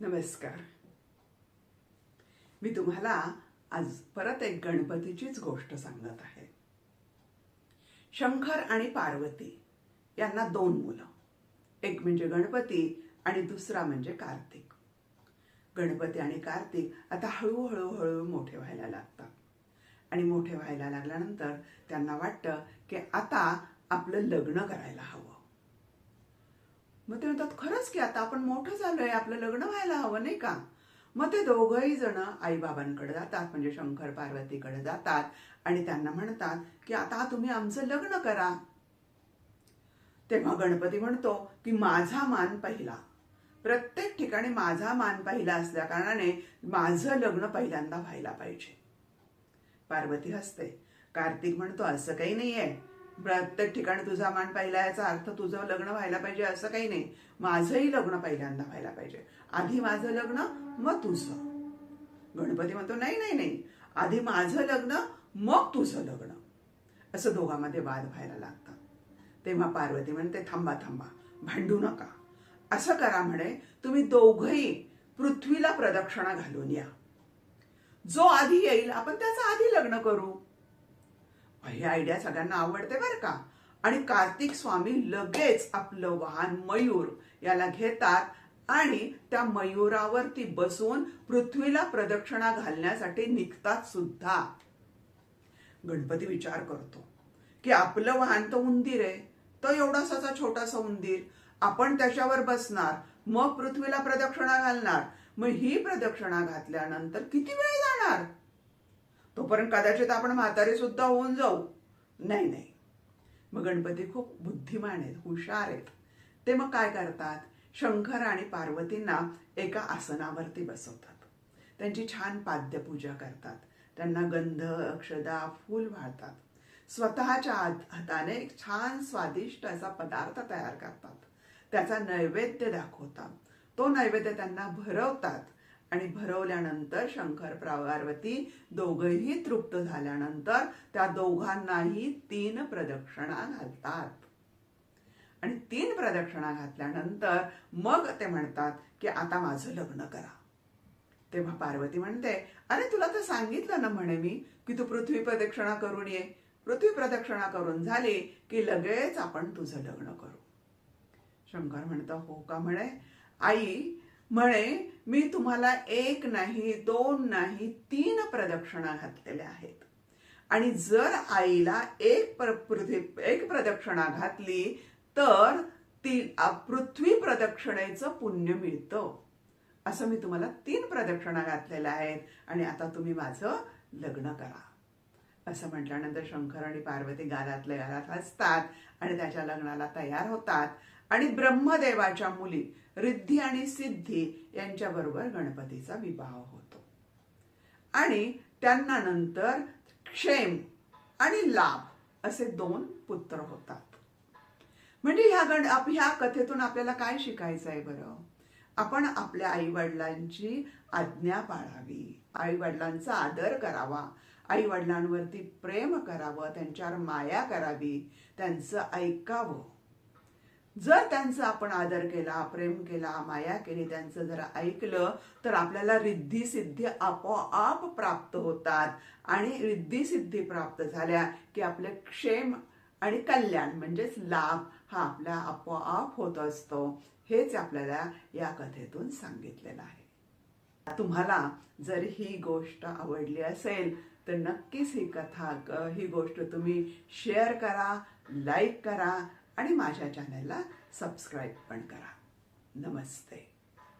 नमस्कार. मी तुम्हाला आज परत एक गणपतीचीच गोष्ट सांगत आहे. शंकर आणि पार्वती यांना दोन मुलं. एक म्हणजे गणपती आणि दुसरा म्हणजे कार्तिक. गणपती आणि कार्तिक आता हळूहळू हळू मोठे व्हायला लागतात. आणि मोठे व्हायला लागल्यानंतर त्यांना वाटतं की आता आपलं लग्न करायला हवं. मग ते म्हणतात खरंच की आता आपण मोठं झालोय आपलं लग्न व्हायला हवं नाही का? मग ते दोघंही जण आईबाबांकडे जातात म्हणजे शंकर पार्वतीकडे जातात आणि त्यांना म्हणतात की आता तुम्ही आमचं लग्न करा. तेव्हा गणपती म्हणतो की माझा मान पहिला. प्रत्येक ठिकाणी माझा मान पहिला असल्या कारणाने माझं लग्न पहिल्यांदा व्हायला पाहिजे. पार्वती हसते. कार्तिक म्हणतो असं काही नाहीये. प्रत्येक ठिकाणी तुझा मान पहिला याचा अर्थ तुझं लग्न व्हायला पाहिजे असं काही नाही. माझंही लग्न पहिल्यांदा व्हायला पाहिजे. आधी माझं लग्न मग तुझं. गणपती म्हणतो नाही नाही नाही. आधी माझं लग्न मग तुझं लग्न. असं दोघांमध्ये वाद व्हायला लागतात. तेव्हा पार्वती म्हणते थांबा थांबा. भांडू नका. असं करा म्हणे तुम्ही दोघही पृथ्वीला प्रदक्षिणा घालून या. जो आधी येईल आपण त्याचं आधी लग्न करू. ही आयडिया सगळ्यांना आवडते बरं का. आणि कार्तिक स्वामी लगेच आपलं वाहन मयूर याला घेतात आणि त्या मयुरावरती बसून पृथ्वीला प्रदक्षिणा घालण्यासाठी निघतात सुद्धा. गणपती विचार करतो की आपलं वाहन तर उंदीर आहे तो एवढासाचा छोटासा उंदीर. आपण त्याच्यावर बसणार मग पृथ्वीला प्रदक्षिणा घालणार. मग ही प्रदक्षिणा घातल्यानंतर किती वेळ जाणार? तोपर्यंत कदाचित आपण म्हातारे सुद्धा होऊन जाऊ. नाही नाही. मग गणपती खूप बुद्धिमान आहेत हुशार आहेत. ते मग काय करतात? शंकर आणि पार्वतींना एका आसनावरती बसवतात. त्यांची छान पाद्यपूजा करतात. त्यांना गंध अक्षदा फूल वाळतात स्वतःच्या हात- हाताने एक छान स्वादिष्ट असा पदार्थ तयार करतात. त्याचा नैवेद्य दाखवतात. तो नैवेद्य त्यांना भरवतात. आणि भरवल्यानंतर शंकर पार्वती दोघंही तृप्त झाल्यानंतर त्या दोघांनाही तीन प्रदक्षिणा घालतात. आणि तीन प्रदक्षिणा घातल्यानंतर मग ते म्हणतात की आता माझं लग्न करा. तेव्हा पार्वती म्हणते अरे तुला तर सांगितलं ना म्हणे मी की तू पृथ्वी प्रदक्षिणा करून ये. पृथ्वी प्रदक्षिणा करून झाली की लगेच आपण तुझं लग्न करू. शंकर म्हणतो हो का म्हणे? आई म्हणे मी तुम्हाला एक नाही दोन नाही तीन प्रदक्षिणा घातलेल्या आहेत. आणि जर आईला एक पृथ्वी एक प्रदक्षिणा घातली तर ती पृथ्वी प्रदक्षिणेचं पुण्य मिळतं. असं मी तुम्हाला तीन प्रदक्षिणा घातलेल्या आहेत. आणि आता तुम्ही माझं लग्न करा. असं म्हटल्यानंतर शंकर आणि पार्वती गालातल्या गालात हसतात आणि त्याच्या लग्नाला तयार होतात. आणि ब्रह्मदेवाच्या मुली रिद्धी आणि सिद्धी यांच्याबरोबर गणपतीचा विवाह होतो. आणि त्यांना नंतर क्षेम आणि लाभ असे दोन पुत्र होतात. म्हणजे ह्या गण आप- ह्या कथेतून आपल्याला काय शिकायचं आहे बरं? आपण आपल्या आई वडिलांची आज्ञा पाळावी. आई वडिलांचा आदर करावा. आई वडिलांवरती प्रेम करावं. त्यांच्यावर माया करावी. त्यांचं ऐकावं. जर त्यांचा आपण आदर केला प्रेम केला माया केली त्यांचं जर ऐकलं तर आपल्याला रिद्धी सिद्धी आपोआप प्राप्त होतात. आणि रिद्धी सिद्धी प्राप्त झाल्या की आपले क्षेम आणि कल्याण म्हणजेच लाभ हा आपला आपोआप होत असतो. हेच आपल्याला या कथेतून सांगितलेलं आहे. तुम्हाला जर ही गोष्ट आवडली असेल तर नक्कीच ही कथा ही गोष्ट तुम्ही शेअर करा लाईक करा आणि माझ्या चॅनलला सबस्क्राईब पण करा. नमस्ते.